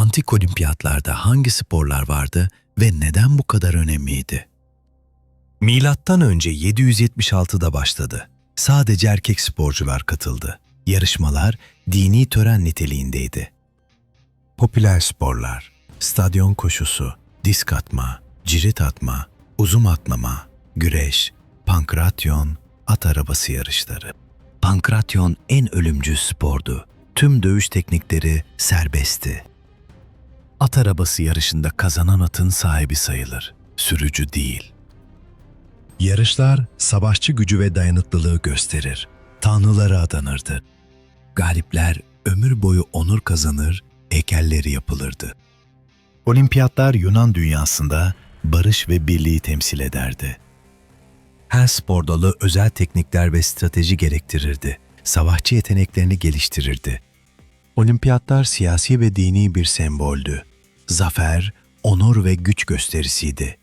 Antik olimpiyatlarda hangi sporlar vardı ve neden bu kadar önemliydi? Milattan önce 776'da başladı. Sadece erkek sporcular katıldı. Yarışmalar dini tören niteliğindeydi. Popüler sporlar, stadyon koşusu, disk atma, cirit atma, uzun atlama, güreş, pankratyon, at arabası yarışları. Pankratyon en ölümcül spordu. Tüm dövüş teknikleri serbestti. At arabası yarışında kazanan atın sahibi sayılır, sürücü değil. Yarışlar savaşçı gücü ve dayanıklılığı gösterir. Tanrılara adanırdı. Galipler ömür boyu onur kazanır, heykelleri yapılırdı. Olimpiyatlar Yunan dünyasında barış ve birliği temsil ederdi. Her spor dalı özel teknikler ve strateji gerektirirdi. Savaşçı yeteneklerini geliştirirdi. Olimpiyatlar siyasi ve dini bir semboldü. Zafer, onur ve güç gösterisiydi.